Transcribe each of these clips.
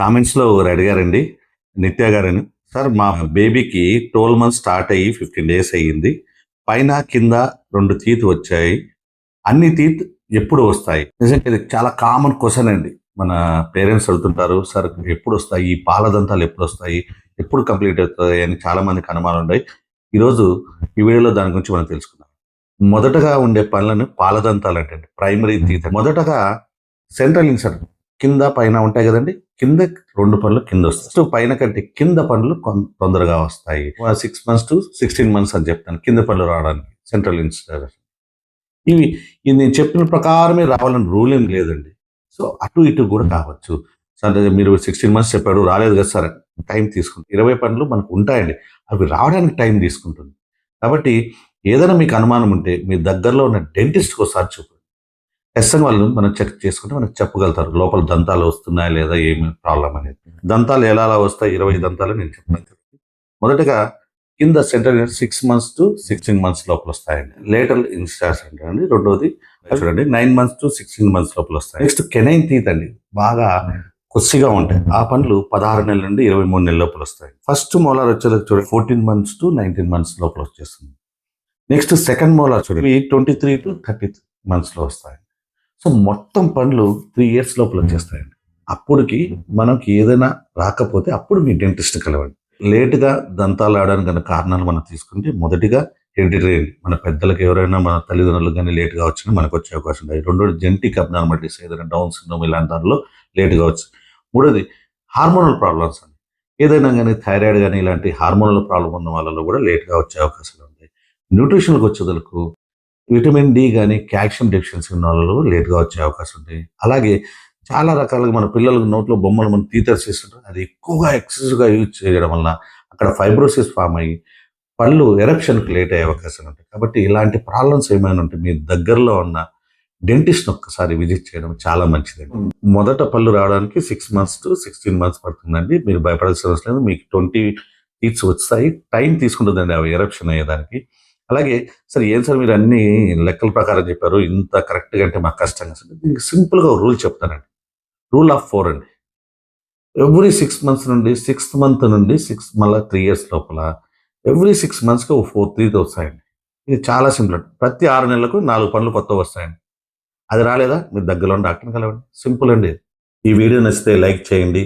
కామెంట్స్లో ఒకరు అడిగారండి నిత్య గారని. సార్ మా బేబీకి ట్వెల్వ్ మంత్స్ స్టార్ట్ అయ్యి ఫిఫ్టీన్ డేస్ అయ్యింది. పైన కింద రెండు తీత్ వచ్చాయి. అన్ని తీత్ ఎప్పుడు వస్తాయి? నిజంగా ఇది చాలా కామన్ క్వశ్చన్ అండి. మన పేరెంట్స్ అడుగుతుంటారు సార్ ఎప్పుడు వస్తాయి? ఈ పాలదంతాలు ఎప్పుడు వస్తాయి? ఎప్పుడు కంప్లీట్ అవుతాయి? అని చాలా మందికి అనుమానం ఉన్నాయి ఈరోజు ఈ వీడియోలో దాని గురించి మనం తెలుసుకుందాం. మొదటగా ఉండే పనులను పాలదంతాలు అంటే ప్రైమరీ తీత మొదటగా సెంట్రల్ ఇన్సర్ట్. కింద పైన ఉంటాయి కదండి. కింద రెండు పనులు కింద వస్తాయి. సో పైన కంటే కింద పనులు తొందరగా వస్తాయి. Six months to sixteen months అని చెప్తాను కింద పనులు రావడానికి సెంట్రల్ ఇన్స్టిట్యూషన్ ఇవి ఇది నేను చెప్పిన ప్రకారమే రావాలని రూల్ ఏం లేదండి. సో అటు ఇటు కూడా కావచ్చు. సరే మీరు సిక్స్టీన్ మంత్స్ చెప్పాడు రాలేదు కదా సార్ టైం తీసుకుంటుంది ఇరవై పనులు మనకు ఉంటాయండి. అవి రావడానికి టైం తీసుకుంటుంది. కాబట్టి ఏదైనా మీకు అనుమానం ఉంటే మీ దగ్గరలో ఉన్న డెంటిస్ట్కి ఒకసారి చూపండి. ఖచ్చితంగా వాళ్ళు మనం చెక్ చేసుకుంటే మనకు చెప్పగలుగుతారు. లోపల దంతాలు వస్తున్నాయా లేదా ఏమి ప్రాబ్లం అనేది. దంతాలు ఎలా ఎలా వస్తాయి? ఇరవై దంతాలు నేను చెప్పాను. మొదటగా కింద centre six months to sixteen months లోపల వస్తాయండి. లేటర్ ఇన్స్టాస్ అండి రెండోది చూడండి nine months to sixteen months లోపల వస్తాయి. నెక్స్ట్ కెనైన్ తీత్ అండి. బాగా కొద్దిగా ఉంటాయి. ఆ పనులు పదహారు నెలల నుండి ఇరవై మూడు నెలల లోపల వస్తాయి. ఫస్ట్ మోలార్ వచ్చేది చూడండి fourteen months to nineteen months లోపల వచ్చేస్తుంది. నెక్స్ట్ సెకండ్ మోలార్ చూడండి ట్వంటీ త్రీ టు థర్టీ మంత్స్లో వస్తాయి. సో మొత్తం పనులు త్రీ ఇయర్స్ లోపల వచ్చేస్తాయండి. అప్పుడుకి మనకి ఏదైనా రాకపోతే అప్పుడు మీ డెంటిస్ట్ కలవండి. లేటుగా దంతాలు ఆడడానికి గల కారణాలు మనం తీసుకుంటే మొదటిగా హెరిడిటరీ మన పెద్దలకు ఎవరైనా మన తల్లిదండ్రులు కానీ లేటుగా వచ్చినా మనకు వచ్చే అవకాశం ఉంటుంది రెండోది జెంటిక్ అబ్నార్మాలిటీస్ ఏదైనా డౌన్ సిండ్రోమ్ ఇలాంటి దానిలో లేట్గా వచ్చు. మూడోది హార్మోనల్ ప్రాబ్లమ్స్ అండి. ఏదైనా కానీ థైరాయిడ్ కానీ ఇలాంటి హార్మోనల్ ప్రాబ్లం ఉన్న వాళ్ళలో కూడా లేట్గా వచ్చే అవకాశాలు ఉంటాయి. న్యూట్రిషన్కి వచ్చేదలకు విటమిన్ డి కానీ కాల్షియం డెఫిషియన్సీ ఉన్న వాళ్ళు లేట్గా వచ్చే అవకాశం ఉంటాయి. అలాగే చాలా రకాలుగా మన పిల్లలకు నోట్లో బొమ్మలు మనం టీచర్స్ చేస్తుంటారు. అది ఎక్కువగా ఎక్సెసివ్గా యూజ్ చేయడం వలన అక్కడ ఫైబ్రోసిస్ ఫామ్ అయ్యి పళ్ళు ఎరప్షన్కి లేట్ అయ్యే అవకాశాలు ఉంటాయి. కాబట్టి ఇలాంటి ప్రాబ్లమ్స్ ఏమైనా ఉంటే మీ దగ్గరలో ఉన్న డెంటిస్ట్ ఒక్కసారి విజిట్ చేయడం చాలా మంచిదండి. మొదట పళ్ళు రావడానికి six months to sixteen months పడుతుందండి. మీరు భయపడాల్సిన అవసరం లేదు. మీకు ట్వంటీ టీత్స్ వస్తాయి టైం తీసుకుంటుందండి అవి ఎరప్షన్ అయ్యేదానికి. అలాగే సార్ ఏం సార్ మీరు అన్ని లెక్కల ప్రకారం చెప్పారు ఇంత కరెక్ట్గా అంటే మాకు కష్టంగా సార్. దీనికి సింపుల్గా రూల్ చెప్తానండి. రూల్ ఆఫ్ ఫోర్ అండి. ఎవ్రీ సిక్స్ మంత్స్ నుండి సిక్స్త్ మంత్ నుండి సిక్స్ మళ్ళీ త్రీ ఇయర్స్ లోపల ఎవ్రీ సిక్స్ మంత్స్కి ఒక ఫోర్ త్రీ వస్తాయండి. ఇది చాలా సింపుల్ అండి. ప్రతి ఆరు నెలలకు నాలుగు పనులు కొత్త వస్తాయండి. అది రాలేదా? మీరు దగ్గరలో డాక్టర్ని కలవండి. సింపుల్ అండి ఈ వీడియో నచ్చితే లైక్ చేయండి.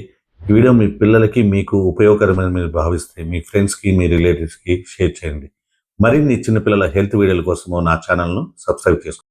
ఈ వీడియో మీ పిల్లలకి మీకు ఉపయోగకరమైన మీరు భావిస్తే మీ ఫ్రెండ్స్కి మీ రిలేటివ్స్కి షేర్ చేయండి. మరిన్ని చిన్నపిల్లల హెల్త్ వీడియోల కోసము నా ఛానల్ను సబ్స్క్రైబ్ చేసుకోండి.